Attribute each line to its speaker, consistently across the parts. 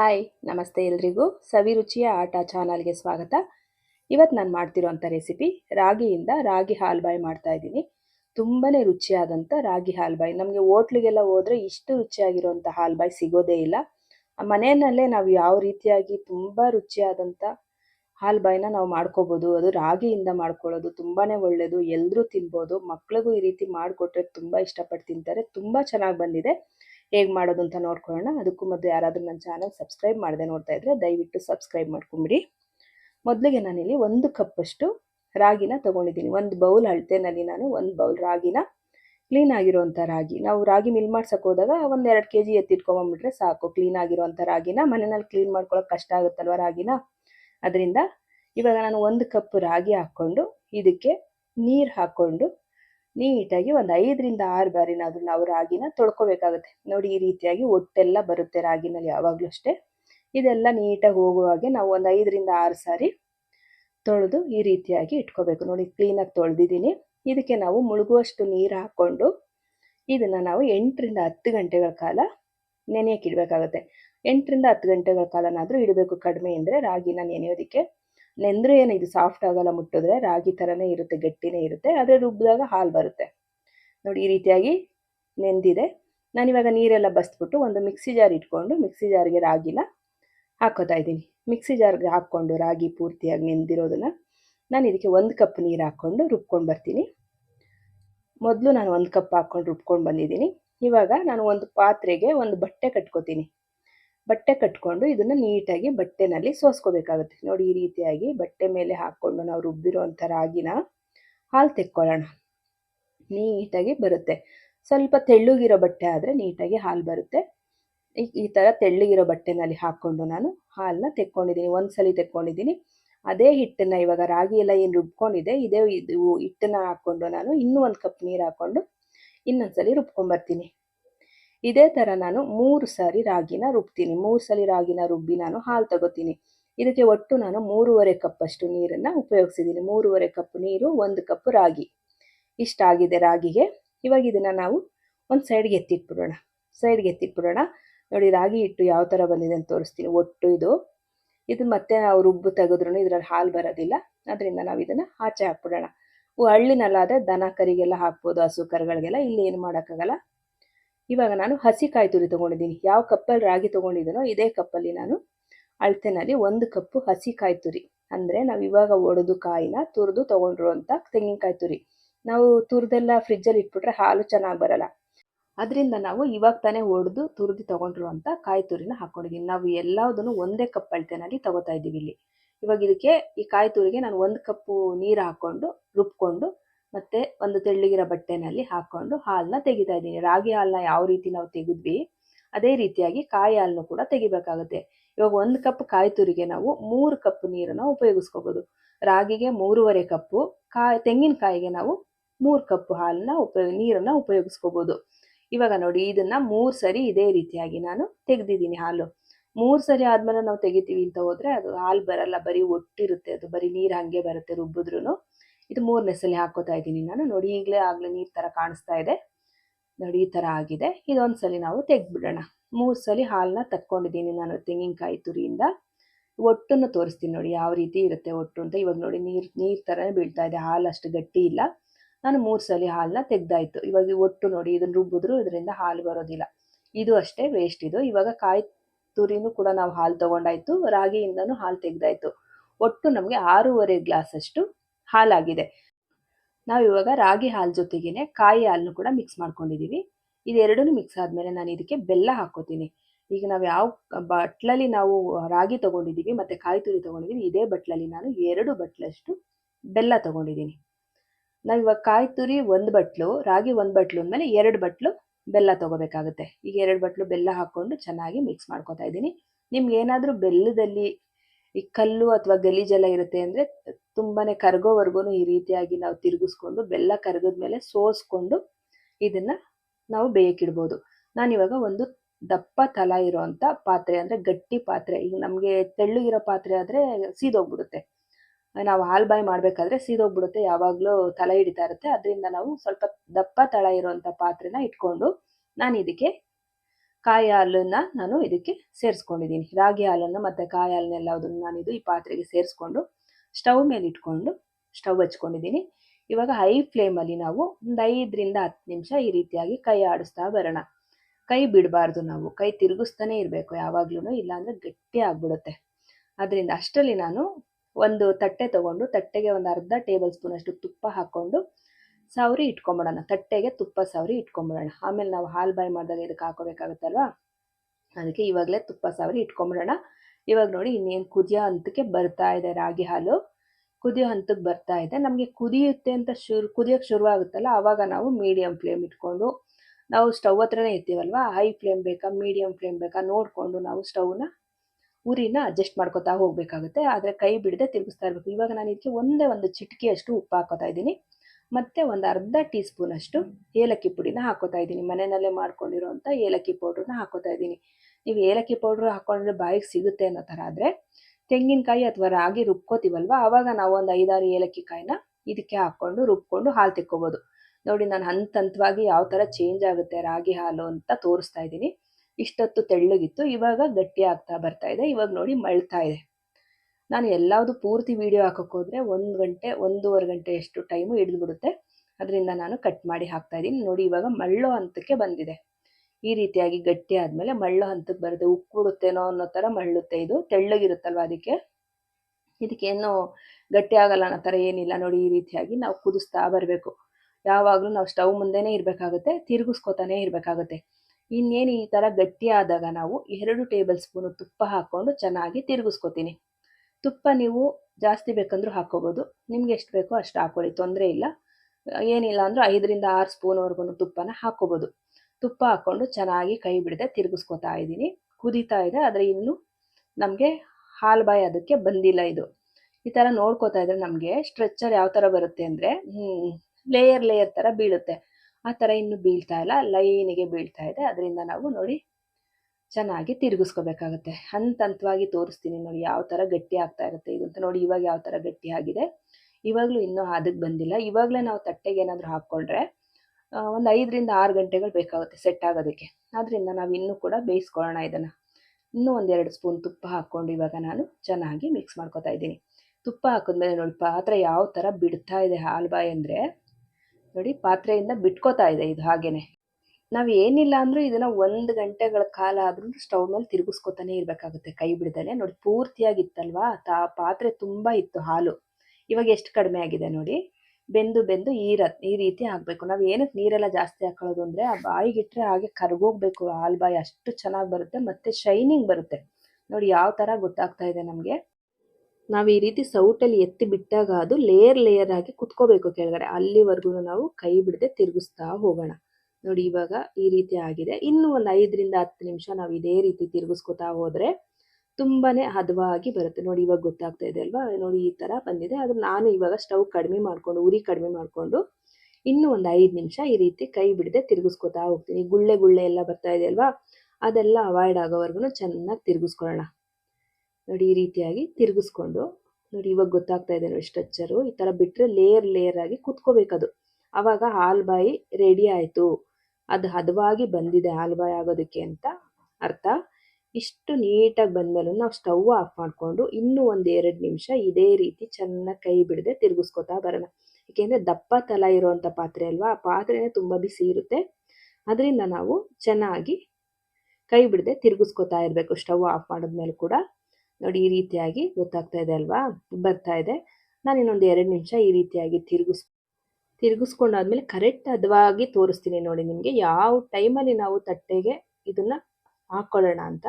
Speaker 1: Hi, ನಮಸ್ತೆ ಎಲ್ರಿಗೂ. ಸವಿರುಚಿಯ ಆಟ ಚಾನಲ್ಗೆ ಸ್ವಾಗತ. ಇವತ್ತು ನಾನು ಮಾಡ್ತಿರೋಂಥ ರೆಸಿಪಿ ರಾಗಿಯಿಂದ ರಾಗಿ ಹಾಲ್ಬಾಯಿ ಮಾಡ್ತಾ ಇದ್ದೀನಿ. ತುಂಬಾ ರುಚಿಯಾದಂಥ ರಾಗಿ ಹಾಲ್ಬಾಯಿ. ನಮಗೆ ಓಟ್ಲಿಗೆಲ್ಲ ಹೋದರೆ ಇಷ್ಟು ರುಚಿಯಾಗಿರೋಂಥ ಹಾಲ್ಬಾಯಿ ಸಿಗೋದೇ ಇಲ್ಲ. ಮನೆಯಲ್ಲೇ ನಾವು ಯಾವ ರೀತಿಯಾಗಿ ತುಂಬ ರುಚಿಯಾದಂಥ ಹಾಲ್ಬಾಯಿನ ನಾವು ಮಾಡ್ಕೋಬೋದು, ಅದು ರಾಗಿಯಿಂದ ಮಾಡ್ಕೊಳ್ಳೋದು ತುಂಬಾ ಒಳ್ಳೆಯದು ಎಲ್ಲರೂ ತಿನ್ಬೋದು, ಮಕ್ಳಿಗೂ ಈ ರೀತಿ ಮಾಡಿಕೊಟ್ರೆ ತುಂಬ ಇಷ್ಟಪಟ್ಟು ತಿಂತಾರೆ, ತುಂಬ ಚೆನ್ನಾಗಿ ಬಂದಿದೆ. ಹೇಗೆ ಮಾಡೋದು ಅಂತ ನೋಡ್ಕೊಳ್ಳೋಣ. ಅದಕ್ಕೂ ಮೊದಲು ಯಾರಾದರೂ ನನ್ನ ಚಾನಲ್ ಸಬ್ಸ್ಕ್ರೈಬ್ ಮಾಡದೆ ನೋಡ್ತಾ ಇದ್ರೆ ದಯವಿಟ್ಟು ಸಬ್ಸ್ಕ್ರೈಬ್ ಮಾಡ್ಕೊಂಬಿಡಿ. ಮೊದಲಿಗೆ ನಾನಿಲ್ಲಿ ಒಂದು ಕಪ್ಪಷ್ಟು ರಾಗಿನ ತೊಗೊಂಡಿದ್ದೀನಿ. ಒಂದು ಬೌಲ್ ಅಳತೆನಲ್ಲಿ ನಾನು ಒಂದು ಬೌಲ್ ರಾಗಿನ, ಕ್ಲೀನ್ ಆಗಿರುವಂಥ ರಾಗಿ. ನಾವು ರಾಗಿ ಮಿಲ್ ಮಾಡ್ಸಕ್ಕೆ ಹೋದಾಗ ಒಂದು ಎರಡು ಕೆ ಜಿ ಎತ್ತಿಟ್ಕೊಂಬಂಬಿಟ್ರೆ ಸಾಕು. ಕ್ಲೀನ್ ಆಗಿರುವಂಥ ರಾಗಿನ ಮನೆಯಲ್ಲಿ ಕ್ಲೀನ್ ಮಾಡ್ಕೊಳ್ಳೋಕೆ ಕಷ್ಟ ಆಗುತ್ತಲ್ವ ರಾಗಿನ? ಅದರಿಂದ ಇವಾಗ ನಾನು ಒಂದು ಕಪ್ ರಾಗಿ ಹಾಕ್ಕೊಂಡು, ಇದಕ್ಕೆ ನೀರು ಹಾಕ್ಕೊಂಡು ನೀಟಾಗಿ ಒಂದು ಐದರಿಂದ ಆರು ಬಾರಿನಾದ್ರೂ ನಾವು ರಾಗಿನ ತೊಳ್ಕೊಬೇಕಾಗುತ್ತೆ. ನೋಡಿ ಈ ರೀತಿಯಾಗಿ ಒಟ್ಟೆಲ್ಲ ಬರುತ್ತೆ ರಾಗಿನಲ್ಲಿ ಯಾವಾಗಲೂ ಅಷ್ಟೇ. ಇದೆಲ್ಲ ನೀಟಾಗಿ ಹೋಗುವ ಹಾಗೆ ನಾವು ಒಂದು ಐದರಿಂದ ಆರು ಸಾರಿ ತೊಳೆದು ಈ ರೀತಿಯಾಗಿ ಇಟ್ಕೋಬೇಕು. ನೋಡಿ ಕ್ಲೀನಾಗಿ ತೊಳೆದಿದ್ದೀನಿ. ಇದಕ್ಕೆ ನಾವು ಮುಳುಗುವಷ್ಟು ನೀರು ಹಾಕ್ಕೊಂಡು ಇದನ್ನು ನಾವು ಎಂಟರಿಂದ ಹತ್ತು ಗಂಟೆಗಳ ಕಾಲ ನೆನೆಯಕ್ಕೆ ಇಡಬೇಕಾಗುತ್ತೆ. ಎಂಟರಿಂದ ಹತ್ತು ಗಂಟೆಗಳ ಕಾಲನಾದರೂ ಇಡಬೇಕು ಕಡಿಮೆ ಅಂದರೆ ರಾಗಿನ ನೆನೆಯೋದಕ್ಕೆ ನೆಂದ್ರೆ ಏನು ಇದು ಸಾಫ್ಟ್ ಆಗಲ್ಲ ಮುಟ್ಟಿದ್ರೆ ರಾಗಿ ಥರನೇ ಇರುತ್ತೆ, ಗಟ್ಟಿನೇ ಇರುತ್ತೆ, ಆದರೆ ರುಬ್ಬಿದಾಗ ಹಾಲು ಬರುತ್ತೆ. ನೋಡಿ ಈ ರೀತಿಯಾಗಿ ನೆಂದಿದೆ. ನಾನಿವಾಗ ನೀರೆಲ್ಲ ಬಸ್ಬಿಟ್ಟು ಒಂದು ಮಿಕ್ಸಿ ಜಾರ್ ಇಟ್ಕೊಂಡು ಮಿಕ್ಸಿ ಜಾರ್ಗೆ ರಾಗಿನ ಹಾಕೋತಾ ಇದ್ದೀನಿ. ಮಿಕ್ಸಿ ಜಾರ್ಗೆ ಹಾಕ್ಕೊಂಡು ರಾಗಿ ಪೂರ್ತಿಯಾಗಿ ನೆಂದಿರೋದನ್ನು ನಾನು ಇದಕ್ಕೆ ಒಂದು ಕಪ್ ನೀರು ಹಾಕ್ಕೊಂಡು ರುಬ್ಕೊಂಡು ಬರ್ತೀನಿ. ಮೊದಲು ನಾನು ಒಂದು ಕಪ್ ಹಾಕ್ಕೊಂಡು ರುಬ್ಕೊಂಡು ಬಂದಿದ್ದೀನಿ. ಇವಾಗ ನಾನು ಒಂದು ಪಾತ್ರೆಗೆ ಒಂದು ಬಟ್ಟೆ ಕಟ್ಕೋತೀನಿ. ಬಟ್ಟೆ ಕಟ್ಕೊಂಡು ಇದನ್ನು ನೀಟಾಗಿ ಬಟ್ಟೆನಲ್ಲಿ ಸೋಸ್ಕೋಬೇಕಾಗುತ್ತೆ. ನೋಡಿ ಈ ರೀತಿಯಾಗಿ ಬಟ್ಟೆ ಮೇಲೆ ಹಾಕ್ಕೊಂಡು ನಾವು ರುಬ್ಬಿರೋ ಅಂಥ ರಾಗಿನ ಹಾಲು ತೆಕ್ಕೊಳ್ಳೋಣ. ನೀಟಾಗಿ ಬರುತ್ತೆ. ಸ್ವಲ್ಪ ತೆಳ್ಳಗಿರೋ ಬಟ್ಟೆ ಆದರೆ ನೀಟಾಗಿ ಹಾಲು ಬರುತ್ತೆ. ಈ ಈ ಥರ ತೆಳ್ಳಗಿರೋ ಬಟ್ಟೆನಲ್ಲಿ ಹಾಕ್ಕೊಂಡು ನಾನು ಹಾಲನ್ನ ತೆಕ್ಕೊಂಡಿದ್ದೀನಿ. ಒಂದು ತೆಕ್ಕೊಂಡಿದ್ದೀನಿ. ಅದೇ ಹಿಟ್ಟನ್ನು ಇವಾಗ ರಾಗಿ ಎಲ್ಲ ಏನು ರುಬ್ಕೊಂಡಿದೆ ಇದೇ ಇದು ಹಿಟ್ಟನ್ನು ಹಾಕ್ಕೊಂಡು ನಾನು ಇನ್ನೂ ಒಂದು ಕಪ್ ನೀರು ಹಾಕ್ಕೊಂಡು ಇನ್ನೊಂದ್ಸಲಿ ರುಬ್ಕೊಂಬರ್ತೀನಿ ಇದೇ ಥರ ನಾನು ಮೂರು ಸಾರಿ ರಾಗಿನ ರುಬ್ತೀನಿ. ಮೂರು ಸಲ ರಾಗಿನ ರುಬ್ಬಿ ನಾನು ಹಾಲು ತಗೋತೀನಿ. ಇದಕ್ಕೆ ಒಟ್ಟು ನಾನು ಮೂರುವರೆ ಕಪ್ಪಷ್ಟು ನೀರನ್ನು ಉಪಯೋಗಿಸಿದ್ದೀನಿ. ಮೂರುವರೆ ಕಪ್ ನೀರು, ಒಂದು ಕಪ್ ರಾಗಿ. ಇಷ್ಟಾಗಿದೆ ರಾಗಿಗೆ. ಇವಾಗ ಇದನ್ನು ನಾವು ಒಂದು ಸೈಡ್ಗೆ ಎತ್ತಿಟ್ಬಿಡೋಣ. ಸೈಡ್ಗೆ ಎತ್ತಿಟ್ಬಿಡೋಣ. ನೋಡಿ ರಾಗಿ ಹಿಟ್ಟು ಯಾವ ಥರ ಬಂದಿದೆ ಅಂತ ತೋರಿಸ್ತೀನಿ. ಒಟ್ಟು ಇದು. ಇದು ಮತ್ತೆ ನಾವು ರುಬ್ಬು ತೆಗೆದ್ರೂ ಇದರಲ್ಲಿ ಹಾಲು ಬರೋದಿಲ್ಲ. ಅದರಿಂದ ನಾವು ಇದನ್ನು ಆಚೆ ಹಾಕ್ಬಿಡೋಣ. ಹಳ್ಳಿನಲ್ಲಾದರೆ ದನ ಕರಿಗೆಲ್ಲ ಹಾಕ್ಬೋದು, ಹಸು ಕರುಗಳಿಗೆಲ್ಲ. ಇಲ್ಲಿ ಏನು ಮಾಡೋಕ್ಕಾಗಲ್ಲ. ಇವಾಗ ನಾನು ಹಸಿ ಕಾಯಿ ತುರಿ ತೊಗೊಂಡಿದ್ದೀನಿ. ಯಾವ ಕಪ್ಪಲ್ಲಿ ರಾಗಿ ತೊಗೊಂಡಿದ್ದೀನೋ ಇದೇ ಕಪ್ಪಲ್ಲಿ ನಾನು ಅಳತೆನಲ್ಲಿ ಒಂದು ಕಪ್ಪು ಹಸಿ ಕಾಯಿ ತುರಿ. ಅಂದರೆ ನಾವು ಇವಾಗ ಒಡೆದು ಕಾಯಿನ ತುರಿದು ತೊಗೊಂಡಿರುವಂಥ ತೆಂಗಿನಕಾಯಿ ತುರಿ. ನಾವು ತುರಿದೆಲ್ಲ ಫ್ರಿಜ್ಜಲ್ಲಿ ಇಟ್ಬಿಟ್ರೆ ಹಾಲು ಚೆನ್ನಾಗಿ ಬರಲ್ಲ. ಅದರಿಂದ ನಾವು ಇವಾಗ ತಾನೇ ಒಡೆದು ತುರಿದು ತೊಗೊಂಡಿರುವಂಥ ಕಾಯಿ ತುರಿನ ಹಾಕ್ಕೊಂಡಿದ್ದೀನಿ ನಾವು ಎಲ್ಲದನ್ನು ಒಂದೇ ಕಪ್ ಅಳತೆನಲ್ಲಿ ತೊಗೋತಾ ಇದ್ದೀವಿ ಇಲ್ಲಿ. ಇವಾಗ ಇದಕ್ಕೆ ಈ ಕಾಯಿ ತುರಿಗೆ ನಾನು ಒಂದು ಕಪ್ಪು ನೀರು ಹಾಕ್ಕೊಂಡು ರುಬ್ಕೊಂಡು ಮತ್ತು ಒಂದು ತೆಳ್ಳಗಿರೋ ಬಟ್ಟೆನಲ್ಲಿ ಹಾಕ್ಕೊಂಡು ಹಾಲನ್ನ ತೆಗಿತಾ ಇದ್ದೀನಿ. ರಾಗಿ ಹಾಲನ್ನ ಯಾವ ರೀತಿ ನಾವು ತೆಗೆದ್ವಿ, ಅದೇ ರೀತಿಯಾಗಿ ಕಾಯಿ ಹಾಲನ್ನು ಕೂಡ ತೆಗಿಬೇಕಾಗುತ್ತೆ. ಇವಾಗ ಒಂದು ಕಪ್ ಕಾಯಿ ತುರಿಗೆ ನಾವು ಮೂರು ಕಪ್ ನೀರನ್ನು ಉಪಯೋಗಿಸ್ಕೋಬೋದು. ರಾಗಿಗೆ ಮೂರುವರೆ ಕಪ್ಪು, ಕಾಯಿ, ತೆಂಗಿನಕಾಯಿಗೆ ನಾವು ಮೂರು ಕಪ್ ಹಾಲನ್ನ ಉಪಯೋಗ ನೀರನ್ನು ಉಪಯೋಗಿಸ್ಕೋಬೋದು. ಇವಾಗ ನೋಡಿ, ಇದನ್ನು ಮೂರು ಸರಿ ಇದೇ ರೀತಿಯಾಗಿ ನಾನು ತೆಗೆದಿದ್ದೀನಿ ಹಾಲು. ಮೂರು ಸರಿ ಆದಮೇಲೆ ನಾವು ತೆಗಿತೀವಿ ಅಂತ ಹೋದ್ರೆ ಅದು ಹಾಲು ಬರಲ್ಲ, ಬರೀ ಒಟ್ಟಿರುತ್ತೆ ಅದು, ಬರೀ ನೀರು ಹಾಗೆ ಬರುತ್ತೆ ರುಬ್ಬಿದ್ರೂ ಇದು ಮೂರನೇ ಸಲ ಹಾಕೋತಾ ಇದ್ದೀನಿ ನಾನು. ನೋಡಿ, ಈಗಲೇ ಆಗಲೇ ನೀರು ಥರ ಕಾಣಿಸ್ತಾ ಇದೆ. ನೋಡಿ, ಈ ಥರ ಆಗಿದೆ. ಇದೊಂದು ನಾವು ತೆಗೆದ್ಬಿಡೋಣ. ಮೂರು ಸಲ ಹಾಲನ್ನ ತಕ್ಕೊಂಡಿದ್ದೀನಿ ನಾನು ತೆಂಗಿನಕಾಯಿ ತುರಿಯಿಂದ. ಒಟ್ಟನ್ನು ತೋರಿಸ್ತೀನಿ ನೋಡಿ, ಯಾವ ರೀತಿ ಇರುತ್ತೆ ಒಟ್ಟು ಅಂತ. ಇವಾಗ ನೋಡಿ, ನೀರು ನೀರು ಥರನೇ ಬೀಳ್ತಾ ಇದೆ. ಹಾಲು ಅಷ್ಟು ಗಟ್ಟಿ ಇಲ್ಲ. ನಾನು ಮೂರು ಸಲ ಹಾಲನ್ನ ತೆಗ್ದಾಯ್ತು ಇವಾಗ ಒಟ್ಟು ನೋಡಿ, ಇದನ್ನು ರುಬ್ಬಿದ್ರು ಇದರಿಂದ ಹಾಲು ಬರೋದಿಲ್ಲ. ಇದು ಅಷ್ಟೇ ವೇಸ್ಟ್ ಇದು. ಇವಾಗ ಕಾಯಿ ತುರಿನೂ ಕೂಡ ನಾವು ಹಾಲು ತೊಗೊಂಡಾಯ್ತು. ರಾಗಿಯಿಂದನೂ ಹಾಲು ತೆಗ್ದಾಯ್ತು. ಒಟ್ಟು ನಮಗೆ ಆರೂವರೆ ಗ್ಲಾಸಷ್ಟು ಹಾಲಾಗಿದೆ ನಾವು ಇವಾಗ ರಾಗಿ ಹಾಲು ಜೊತೆಗೇನೆ ಕಾಯಿ ಹಾಲನ್ನು ಕೂಡ ಮಿಕ್ಸ್ ಮಾಡ್ಕೊಂಡಿದ್ದೀವಿ ಇದೆರಡೂ ಮಿಕ್ಸ್ ಆದಮೇಲೆ ನಾನು ಇದಕ್ಕೆ ಬೆಲ್ಲ ಹಾಕೋತೀನಿ. ಈಗ ನಾವು ಯಾವ ಬಟ್ಲಲ್ಲಿ ನಾವು ರಾಗಿ ತೊಗೊಂಡಿದ್ದೀವಿ ಮತ್ತು ಕಾಯಿ ತುರಿ ತೊಗೊಂಡಿದ್ದೀವಿ ಇದೇ ಬಟ್ಲಲ್ಲಿ ನಾನು ಎರಡು ಬಟ್ಲಷ್ಟು ಬೆಲ್ಲ ತೊಗೊಂಡಿದ್ದೀನಿ ನಾವು ಇವಾಗ ಕಾಯಿ ತುರಿ ಒಂದು ಬಟ್ಲು, ರಾಗಿ ಒಂದು ಬಟ್ಲು ಅಂದಮೇಲೆ ಎರಡು ಬಟ್ಲು ಬೆಲ್ಲ ತೊಗೋಬೇಕಾಗುತ್ತೆ. ಈಗ ಎರಡು ಬಟ್ಲು ಬೆಲ್ಲ ಹಾಕ್ಕೊಂಡು ಚೆನ್ನಾಗಿ ಮಿಕ್ಸ್ ಮಾಡ್ಕೊತಾ ಇದ್ದೀನಿ. ನಿಮ್ಗೆ ಏನಾದರೂ ಬೆಲ್ಲದಲ್ಲಿ ಈ ಕಲ್ಲು ಅಥವಾ ಗಲೀಜೆಲ್ಲ ಇರುತ್ತೆ ಅಂದರೆ ತುಂಬಾನೇ ಕರಗೋವರೆಗೂ ಈ ರೀತಿಯಾಗಿ ನಾವು ತಿರುಗಿಸ್ಕೊಂಡು ಬೆಲ್ಲ ಕರಗದ ಮೇಲೆ ಸೋಸ್ಕೊಂಡು ಇದನ್ನು ನಾವು ಬೇಯಕ್ಕಿಡ್ಬೋದು ನಾನಿವಾಗ ಒಂದು ದಪ್ಪ ತಲ ಇರೋವಂಥ ಪಾತ್ರೆ ಅಂದರೆ ಗಟ್ಟಿ ಪಾತ್ರೆ. ಈಗ ನಮಗೆ ತೆಳ್ಳಗಿರೋ ಪಾತ್ರೆ ಆದರೆ ಸೀದೋಗ್ಬಿಡುತ್ತೆ. ನಾವು ಹಾಲ್ ಬಾಯಿ ಮಾಡಬೇಕಾದ್ರೆ ಸೀದೋಗ್ಬಿಡುತ್ತೆ. ಯಾವಾಗಲೂ ತಲೆ ಹಿಡಿತಾ ಇರುತ್ತೆ. ಅದರಿಂದ ನಾವು ಸ್ವಲ್ಪ ದಪ್ಪ ತಳ ಇರುವಂತ ಪಾತ್ರೆನ ಇಟ್ಕೊಂಡು ನಾನು ಇದಕ್ಕೆ ಕಾಯಿ ಹಾಲನ್ನು ನಾನು ಇದಕ್ಕೆ ಸೇರಿಸ್ಕೊಂಡಿದ್ದೀನಿ. ರಾಗಿ ಹಾಲನ್ನು ಮತ್ತು ಕಾಯಿ ಹಾಲನ್ನೆಲ್ಲದನ್ನು ನಾನು ಇದು ಈ ಪಾತ್ರೆಗೆ ಸೇರಿಸ್ಕೊಂಡು ಸ್ಟವ್ ಮೇಲೆ ಇಟ್ಕೊಂಡು ಸ್ಟವ್ ಹಚ್ಕೊಂಡಿದ್ದೀನಿ. ಇವಾಗ ಹೈ ಫ್ಲೇಮಲ್ಲಿ ನಾವು ಒಂದು ಐದರಿಂದ ಹತ್ತು ನಿಮಿಷ ಈ ರೀತಿಯಾಗಿ ಕೈ ಆಡಿಸ್ತಾ ಬರೋಣ. ಕೈ ಬಿಡಬಾರ್ದು ನಾವು. ಕೈ ತಿರುಗಿಸ್ತಾನೆ ಇರಬೇಕು ಯಾವಾಗ್ಲೂ ಇಲ್ಲಾಂದರೆ ಗಟ್ಟಿ ಆಗಿಬಿಡುತ್ತೆ. ಅದರಿಂದ ಅಷ್ಟರಲ್ಲಿ ನಾನು ಒಂದು ತಟ್ಟೆ ತಗೊಂಡು, ತಟ್ಟೆಗೆ ಒಂದು ಅರ್ಧ ಟೇಬಲ್ ಸ್ಪೂನ್ ಅಷ್ಟು ತುಪ್ಪ ಹಾಕ್ಕೊಂಡು ಸವರಿ ಇಟ್ಕೊಂಬಿಡೋಣ, ತಟ್ಟೆಗೆ ತುಪ್ಪ ಸವರಿ ಇಟ್ಕೊಂಬಿಡೋಣ. ಆಮೇಲೆ ನಾವು ಹಾಲು ಬಾಯಿ ಮಾಡಿದಾಗ ಇದಕ್ಕೆ ಹಾಕೋಬೇಕಾಗುತ್ತಲ್ವಾ? ಅದಕ್ಕೆ ಇವಾಗಲೇ ತುಪ್ಪ ಸವರಿ ಇಟ್ಕೊಂಬಿಡೋಣ. ಇವಾಗ ನೋಡಿ ಇನ್ನೇನು ಕುದಿಯೋ ಹಂತಕ್ಕೆ ಬರ್ತಾ ಇದೆ ರಾಗಿ ಹಾಲು. ಕುದಿಯೋ ಹಂತಕ್ಕೆ ಬರ್ತಾ ಇದೆ. ನಮಗೆ ಕುದಿಯುತ್ತೆ ಅಂತ ಶುರು ಕುದಿಯೋಕ್ಕೆ ಶುರುವಾಗುತ್ತಲ್ಲ ಆವಾಗ ನಾವು ಮೀಡಿಯಮ್ ಫ್ಲೇಮ್ ಇಟ್ಕೊಂಡು, ನಾವು ಸ್ಟವ್ ಹತ್ರನೇ ಇರ್ತೀವಲ್ವ ಹೈ ಫ್ಲೇಮ್ ಬೇಕಾ ಮೀಡಿಯಮ್ ಫ್ಲೇಮ್ ಬೇಕಾ ನೋಡಿಕೊಂಡು ನಾವು ಸ್ಟವ್ನ ಉರಿನ ಅಡ್ಜಸ್ಟ್ ಮಾಡ್ಕೋತಾ ಹೋಗಬೇಕಾಗುತ್ತೆ. ಆದರೆ ಕೈ ಬಿಡದೆ ತಿರುಗಿಸ್ತಾ ಇರಬೇಕು. ಇವಾಗ ನಾನು ಇದಕ್ಕೆ ಒಂದೇ ಒಂದು ಚಿಟಕಿಯಷ್ಟು ಉಪ್ಪು ಹಾಕೋತಾ ಇದ್ದೀನಿ. ಮತ್ತು ಒಂದು ಅರ್ಧ ಟೀ ಸ್ಪೂನಷ್ಟು ಏಲಕ್ಕಿ ಪುಡಿನ ಹಾಕೋತಾ ಇದ್ದೀನಿ. ಮನೆಯಲ್ಲೇ ಮಾಡ್ಕೊಂಡಿರೋಂಥ ಏಲಕ್ಕಿ ಪೌಡ್ರನ್ನ ಹಾಕೋತಾ ಇದ್ದೀನಿ. ನೀವು ಏಲಕ್ಕಿ ಪೌಡ್ರ್ ಹಾಕೊಂಡ್ರೆ ಬಾಯಿಗೆ ಸಿಗುತ್ತೆ ಅನ್ನೋ ಥರ ಆದರೆ ತೆಂಗಿನಕಾಯಿ ಅಥವಾ ರಾಗಿ ರುಬ್ಕೋತೀವಲ್ವ? ಆವಾಗ ನಾವು ಒಂದು ಐದಾರು ಏಲಕ್ಕಿ ಕಾಯಿನ ಇದಕ್ಕೆ ಹಾಕ್ಕೊಂಡು ರುಬ್ಕೊಂಡು ಹಾಲು ತೆಕ್ಕೋಬೋದು. ನೋಡಿ, ನಾನು ಹಂತ ಹಂತವಾಗಿ ಯಾವ ಥರ ಚೇಂಜ್ ಆಗುತ್ತೆ ರಾಗಿ ಹಾಲು ಅಂತ ತೋರಿಸ್ತಾ ಇದ್ದೀನಿ. ಇಷ್ಟೊತ್ತು ತೆಳ್ಳಗಿತ್ತು, ಇವಾಗ ಗಟ್ಟಿ ಆಗ್ತಾ ಬರ್ತಾ ಇದೆ. ಇವಾಗ ನೋಡಿ ಮಳ್ತಾ ಇದೆ. ನಾನು ಎಲ್ಲದು ಪೂರ್ತಿ ವಿಡಿಯೋ ಹಾಕೋಕೆ ಹೋದರೆ ಒಂದು ಗಂಟೆ, ಒಂದೂವರೆ ಗಂಟೆ ಅಷ್ಟು ಟೈಮು ಹಿಡಿದ್ಬಿಡುತ್ತೆ. ಅದರಿಂದ ನಾನು ಕಟ್ ಮಾಡಿ ಹಾಕ್ತಾ ಇದ್ದೀನಿ. ನೋಡಿ ಇವಾಗ ಮಳ್ಳೋ ಹಂತಕ್ಕೆ ಬಂದಿದೆ. ಈ ರೀತಿಯಾಗಿ ಗಟ್ಟಿ ಆದಮೇಲೆ ಮಳ್ಳೋ ಹಂತಕ್ಕೆ ಬರುತ್ತೆ. ಉಪ್ಪು ಬಿಡುತ್ತೇನೋ ಅನ್ನೋ ಥರ ಮಳ್ಳುತ್ತೆ ಇದು. ತೆಳ್ಳಗಿರುತ್ತಲ್ವ ಅದಕ್ಕೆ? ಇದಕ್ಕೇನು ಗಟ್ಟಿ ಆಗಲ್ಲ ಅನ್ನೋ ಥರ ಏನಿಲ್ಲ. ನೋಡಿ ಈ ರೀತಿಯಾಗಿ ನಾವು ಕುದಿಸ್ತಾ ಬರಬೇಕು. ಯಾವಾಗಲೂ ನಾವು ಸ್ಟವ್ ಮುಂದೆನೇ ಇರಬೇಕಾಗುತ್ತೆ. ತಿರುಗಿಸ್ಕೊತಾನೆ ಇರಬೇಕಾಗುತ್ತೆ. ಇನ್ನೇನು ಈ ಥರ ಆದಾಗ ನಾವು ಎರಡು ಟೇಬಲ್ ಸ್ಪೂನು ತುಪ್ಪ ಹಾಕ್ಕೊಂಡು ಚೆನ್ನಾಗಿ ತಿರುಗಿಸ್ಕೊತೀನಿ. ತುಪ್ಪ ನೀವು ಜಾಸ್ತಿ ಬೇಕಂದ್ರೂ ಹಾಕ್ಕೋಬೋದು. ನಿಮ್ಗೆ ಎಷ್ಟು ಬೇಕೋ ಅಷ್ಟು ಹಾಕೊಳ್ಳಿ ತೊಂದರೆ ಇಲ್ಲ. ಏನಿಲ್ಲ ಅಂದರೂ ಐದರಿಂದ ಆರು ಸ್ಪೂನ್ವರೆಗೂ ತುಪ್ಪನ ಹಾಕ್ಕೋಬೋದು. ತುಪ್ಪ ಹಾಕ್ಕೊಂಡು ಚೆನ್ನಾಗಿ ಕೈ ಬಿಡದೆ ತಿರುಗಿಸ್ಕೊತಾ ಇದ್ದೀನಿ. ಕುದೀತಾ ಇದೆ, ಆದರೆ ಇನ್ನೂ ನಮಗೆ ಹಾಲು ಬಾಯಿ ಅದಕ್ಕೆ ಬಂದಿಲ್ಲ ಇದು. ಈ ಥರ ನೋಡ್ಕೋತಾ ಇದ್ರೆ ನಮಗೆ ಸ್ಟ್ರೆಚ್ಚರ್ ಯಾವ ಥರ ಬರುತ್ತೆ ಅಂದರೆ ಲೇಯರ್ ಲೇಯರ್ ಥರ ಬೀಳುತ್ತೆ. ಆ ಥರ ಇನ್ನೂ ಬೀಳ್ತಾ ಇಲ್ಲ, ಲೈನಿಗೆ ಬೀಳ್ತಾ ಇದೆ. ಅದರಿಂದ ನಾವು ನೋಡಿ ಚೆನ್ನಾಗಿ ತಿರುಗಿಸ್ಕೋಬೇಕಾಗತ್ತೆ. ಹಂತ ಹಂತವಾಗಿ ತೋರಿಸ್ತೀನಿ ನೋಡಿ ಯಾವ ಥರ ಗಟ್ಟಿ ಆಗ್ತಾ ಇರುತ್ತೆ ಇದು ಅಂತ ನೋಡಿ ಇವಾಗ ಯಾವ ಥರ ಗಟ್ಟಿ ಆಗಿದೆ. ಇವಾಗಲೂ ಇನ್ನೂ ಅದಕ್ಕೆ ಬಂದಿಲ್ಲ. ಇವಾಗಲೇ ನಾವು ತಟ್ಟೆಗೆ ಏನಾದರೂ ಹಾಕ್ಕೊಂಡ್ರೆ ಒಂದು ಐದರಿಂದ ಆರು ಗಂಟೆಗಳು ಬೇಕಾಗುತ್ತೆ ಸೆಟ್ ಆಗೋದಕ್ಕೆ. ಆದ್ದರಿಂದ ನಾವು ಇನ್ನೂ ಕೂಡ ಬೇಯಿಸ್ಕೊಳ್ಳೋಣ ಇದನ್ನು. ಇನ್ನೂ ಒಂದೆರಡು ಸ್ಪೂನ್ ತುಪ್ಪ ಹಾಕ್ಕೊಂಡು ಇವಾಗ ನಾನು ಚೆನ್ನಾಗಿ ಮಿಕ್ಸ್ ಮಾಡ್ಕೊತಾ ಇದ್ದೀನಿ. ತುಪ್ಪ ಹಾಕಿದ್ಮೇಲೆ ನೋಡಿ ಪಾತ್ರೆ ಯಾವ ಥರ ಬಿಡ್ತಾ ಇದೆ ಹಾಲು ಬಾಯಿ ಅಂದರೆ, ನೋಡಿ ಪಾತ್ರೆಯಿಂದ ಬಿಟ್ಕೋತಾ ಇದೆ ಇದು ಹಾಗೇನೆ. ನಾವು ಏನಿಲ್ಲ ಅಂದರೂ ಇದನ್ನು ಒಂದು ಗಂಟೆಗಳ ಕಾಲ ಆದ್ರೂ ಸ್ಟವ್ ಮೇಲೆ ತಿರುಗಿಸ್ಕೊತಾನೆ ಇರಬೇಕಾಗುತ್ತೆ ಕೈ ಬಿಡ್ದೇ ನೋಡಿ ಪೂರ್ತಿಯಾಗಿತ್ತಲ್ವಾ? ತಾ, ಪಾತ್ರೆ ತುಂಬ ಇತ್ತು ಹಾಲು. ಇವಾಗ ಎಷ್ಟು ಕಡಿಮೆ ಆಗಿದೆ ನೋಡಿ. ಬೆಂದು ಬೆಂದು ಈರ ಈ ರೀತಿ ಆಗಬೇಕು. ನಾವು ಏನಕ್ಕೆ ನೀರೆಲ್ಲ ಜಾಸ್ತಿ ಹಾಕೊಳ್ಳೋದು ಅಂದರೆ ಆ ಬಾಯಿಗಿಟ್ರೆ ಹಾಗೆ ಕರ್ಗೋಗ್ಬೇಕು ಹಾಲು ಬಾಯಿ ಅಷ್ಟು ಚೆನ್ನಾಗಿ ಬರುತ್ತೆ ಮತ್ತು ಶೈನಿಂಗ್ ಬರುತ್ತೆ. ನೋಡಿ ಯಾವ ಥರ ಗೊತ್ತಾಗ್ತಾ ಇದೆ ನಮಗೆ. ನಾವು ಈ ರೀತಿ ಸೌಟಲ್ಲಿ ಎತ್ತಿ ಬಿಟ್ಟಾಗ ಅದು ಲೇಯರ್ ಲೇಯರ್ ಆಗಿ ಕುತ್ಕೋಬೇಕು ಕೆಳಗಡೆ. ಅಲ್ಲಿವರೆಗೂ ನಾವು ಕೈ ಬಿಡದೆ ತಿರುಗಿಸ್ತಾ ಹೋಗೋಣ. ನೋಡಿ ಇವಾಗ ಈ ರೀತಿ ಆಗಿದೆ. ಇನ್ನೂ ಒಂದು ಐದರಿಂದ ಹತ್ತು ನಿಮಿಷ ನಾವು ಇದೇ ರೀತಿ ತಿರುಗಿಸ್ಕೊತಾ ಹೋದರೆ ತುಂಬಾನೇ ಹದವಾಗಿ ಬರುತ್ತೆ. ನೋಡಿ ಇವಾಗ ಗೊತ್ತಾಗ್ತಾ ಇದೆ ಅಲ್ವಾ? ನೋಡಿ ಈ ಥರ ಬಂದಿದೆ. ಅದು ನಾನು ಇವಾಗ ಸ್ಟವ್ ಕಡಿಮೆ ಮಾಡಿಕೊಂಡು, ಉರಿ ಕಡಿಮೆ ಮಾಡಿಕೊಂಡು ಇನ್ನೂ ಒಂದು ಐದು ನಿಮಿಷ ಈ ರೀತಿ ಕೈ ಬಿಡದೆ ತಿರುಗಿಸ್ಕೊತಾ ಹೋಗ್ತೀನಿ. ಗುಳ್ಳೆ ಗುಳ್ಳೆ ಎಲ್ಲ ಬರ್ತಾ ಇದೆ ಅಲ್ವಾ? ಅದೆಲ್ಲ ಅವಾಯ್ಡ್ ಆಗೋವರೆಗೂ ಚೆನ್ನಾಗಿ ತಿರುಗಿಸ್ಕೊಳ್ಳೋಣ. ನೋಡಿ ಈ ರೀತಿಯಾಗಿ ತಿರುಗಿಸ್ಕೊಂಡು, ನೋಡಿ ಇವಾಗ ಗೊತ್ತಾಗ್ತಾ ಇದೆ ನೋಡಿ ಸ್ಟ್ರಕ್ಚರು. ಈ ಥರ ಬಿಟ್ಟರೆ ಲೇಯರ್ ಲೇಯರ್ ಆಗಿ ಕುತ್ಕೋಬೇಕದು. ಅವಾಗ ಹಾಲು ಬಾಯಿ ರೆಡಿ ಆಯಿತು. ಅದು ಹದವಾಗಿ ಬಂದಿದೆ ಹಲ್ವಾ ಆಗೋದಕ್ಕೆ ಅಂತ ಅರ್ಥ. ಇಷ್ಟು ನೀಟಾಗಿ ಬಂದಮೇಲೆ ನಾವು ಸ್ಟವ್ ಆಫ್ ಮಾಡಿಕೊಂಡು ಇನ್ನೂ ಒಂದು ಎರಡು ನಿಮಿಷ ಇದೇ ರೀತಿ ಚೆನ್ನಾಗಿ ಕೈ ಬಿಡದೆ ತಿರುಗಿಸ್ಕೊತಾ ಬರೋಣ. ಏಕೆಂದರೆ ದಪ್ಪ ತಲ ಇರುವಂಥ ಪಾತ್ರೆ ಅಲ್ವಾ? ಆ ಪಾತ್ರೆನೇ ತುಂಬ ಬಿಸಿ ಇರುತ್ತೆ. ಅದರಿಂದ ನಾವು ಚೆನ್ನಾಗಿ ಕೈ ಬಿಡದೆ ತಿರುಗಿಸ್ಕೊತಾ ಇರಬೇಕು ಸ್ಟವ್ ಆಫ್ ಮಾಡಿದ್ಮೇಲೆ ಕೂಡ. ನೋಡಿ, ಈ ರೀತಿಯಾಗಿ ಗೊತ್ತಾಗ್ತಾ ಇದೆ ಅಲ್ವಾ? ಬರ್ತಾ ಇದೆ. ನಾನು ಇನ್ನೊಂದು ಎರಡು ನಿಮಿಷ ಈ ರೀತಿಯಾಗಿ ತಿರುಗಿಸ್ ತಿರುಗಿಸ್ಕೊಂಡಾದ್ಮೇಲೆ ಕರೆಕ್ಟ್ ಹದವಾಗಿ ತೋರಿಸ್ತೀನಿ ನೋಡಿ ನಿಮಗೆ. ಯಾವ ಟೈಮಲ್ಲಿ ನಾವು ತಟ್ಟೆಗೆ ಇದನ್ನು ಹಾಕ್ಕೊಳ್ಳೋಣ ಅಂತ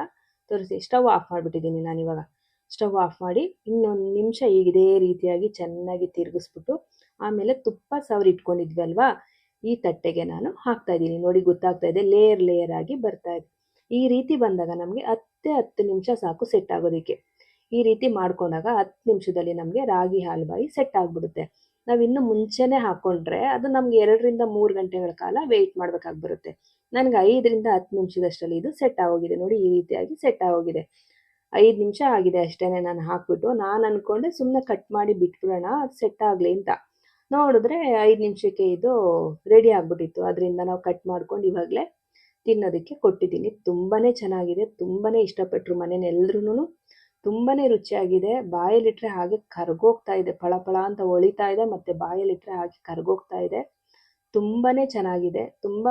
Speaker 1: ತೋರಿಸಿ. ಸ್ಟವ್ ಆಫ್ ಮಾಡಿಬಿಟ್ಟಿದ್ದೀನಿ ನಾನಿವಾಗ ಸ್ಟವ್ ಆಫ್ ಮಾಡಿ ಇನ್ನೊಂದು ನಿಮಿಷ ಇದೇ ರೀತಿಯಾಗಿ ಚೆನ್ನಾಗಿ ತಿರುಗಿಸ್ಬಿಟ್ಟು ಆಮೇಲೆ ತುಪ್ಪ ಸವರಿ ಇಟ್ಕೊಂಡಿದ್ವಲ್ವಾ ಈ ತಟ್ಟೆಗೆ ನಾನು ಹಾಕ್ತಾ ಇದ್ದೀನಿ. ನೋಡಿ ಗೊತ್ತಾಗ್ತಾ ಇದೆ ಲೇಯರ್ ಲೇಯರ್ ಆಗಿ ಬರ್ತಾ ಇದೆ. ಈ ರೀತಿ ಬಂದಾಗ ನಮಗೆ ಹತ್ತೇ ಹತ್ತು ನಿಮಿಷ ಸಾಕು ಸೆಟ್ ಆಗೋದಕ್ಕೆ. ಈ ರೀತಿ ಮಾಡ್ಕೊಂಡಾಗ ಹತ್ತು ನಿಮಿಷದಲ್ಲಿ ನಮಗೆ ರಾಗಿ ಹಾಲ್ಬಾಯಿ ಸೆಟ್ ಆಗಿಬಿಡುತ್ತೆ. ನಾವು ಇನ್ನು ಮುಂಚೆನೇ ಹಾಕ್ಕೊಂಡ್ರೆ ಅದು ನಮ್ಗೆ ಎರಡರಿಂದ ಮೂರು ಗಂಟೆಗಳ ಕಾಲ ವೆಯ್ಟ್ ಮಾಡಬೇಕಾಗಿ ಬರುತ್ತೆ ನನಗೆ ಐದರಿಂದ ಹತ್ತು ನಿಮಿಷದಷ್ಟರಲ್ಲಿ ಇದು ಸೆಟ್ ಆಗೋಗಿದೆ. ನೋಡಿ ಈ ರೀತಿಯಾಗಿ ಸೆಟ್ ಆಗೋಗಿದೆ. ಐದು ನಿಮಿಷ ಆಗಿದೆ ಅಷ್ಟೇ ನಾನು ಹಾಕ್ಬಿಟ್ಟು. ನಾನು ಅಂದ್ಕೊಂಡೆ ಸುಮ್ಮನೆ ಕಟ್ ಮಾಡಿ ಬಿಟ್ಬಿಡೋಣ, ಅದು ಸೆಟ್ ಆಗಲಿ ಅಂತ. ನೋಡಿದ್ರೆ ಐದು ನಿಮಿಷಕ್ಕೆ ಇದು ರೆಡಿ ಆಗಿಬಿಟ್ಟಿತ್ತು. ಅದರಿಂದ ನಾವು ಕಟ್ ಮಾಡ್ಕೊಂಡು ಇವಾಗಲೇ ತಿನ್ನೋದಕ್ಕೆ ಕೊಟ್ಟಿದ್ದೀನಿ. ತುಂಬಾ ಚೆನ್ನಾಗಿದೆ. ತುಂಬಾ ಇಷ್ಟಪಟ್ಟರು ಮನೇಲಿ ಎಲ್ರೂ ತುಂಬಾ ರುಚಿಯಾಗಿದೆ. ಬಾಯಲ್ಲಿಟ್ಟರೆ ಹಾಗೆ ಕರ್ಗೋಗ್ತಾ ಇದೆ. ಫಳ ಫಳ ಅಂತ ಹೊಳಿತಾ ಇದೆ ಬಾಯಲ್ಲಿ ಬಾಯಲ್ಲಿಟ್ಟರೆ ಹಾಗೆ ಕರ್ಗೋಗ್ತಾ ಇದೆ. ತುಂಬಾ ಚೆನ್ನಾಗಿದೆ. ತುಂಬ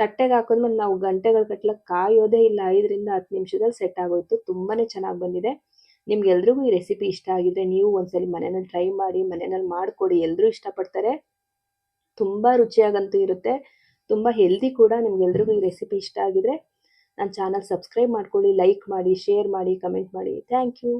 Speaker 1: ತಟ್ಟೆಗೆ ಹಾಕೋದ್ಮೇಲೆ ನಾವು ಗಂಟೆಗಳ ಕಟ್ಲ ಕಾಯೋದೇ ಇಲ್ಲ. ಐದರಿಂದ ಹತ್ತು ನಿಮಿಷದಲ್ಲಿ ಸೆಟ್ ಆಗೋಯ್ತು. ತುಂಬಾ ಚೆನ್ನಾಗಿ ಬಂದಿದೆ. ನಿಮ್ಗೆಲ್ರಿಗೂ ಈ ರೆಸಿಪಿ ಇಷ್ಟ ಆಗಿದ್ರೆ ನೀವು ಒಂದ್ಸಲಿ ಮನೆಯಲ್ಲಿ ಟ್ರೈ ಮಾಡಿ, ಮನೆಯಲ್ಲಿ ಮಾಡಿಕೊಡಿ. ಎಲ್ಲರೂ ಇಷ್ಟಪಡ್ತಾರೆ. ತುಂಬ ರುಚಿಯಾಗಂತೂ ಇರುತ್ತೆ. ತುಂಬ ಹೆಲ್ದಿ ಕೂಡ ನಿಮ್ಗೆಲ್ರಿಗೂ ಈ ರೆಸಿಪಿ ಇಷ್ಟ ಆಗಿದ್ರೆ ನನ್ನ ಚಾನಲ್ ಸಬ್ಸ್ಕ್ರೈಬ್ ಮಾಡ್ಕೊಳ್ಳಿ ಲೈಕ್ ಮಾಡಿ ಶೇರ್ ಮಾಡಿ ಕಮೆಂಟ್ ಮಾಡಿ. Thank you